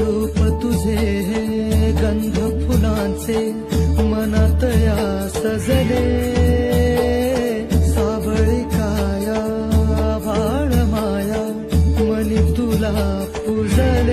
रूप तुझे गंध फुलांचे मनातया सजले। साबळी काया भाळ माया मनी तुला पुजले।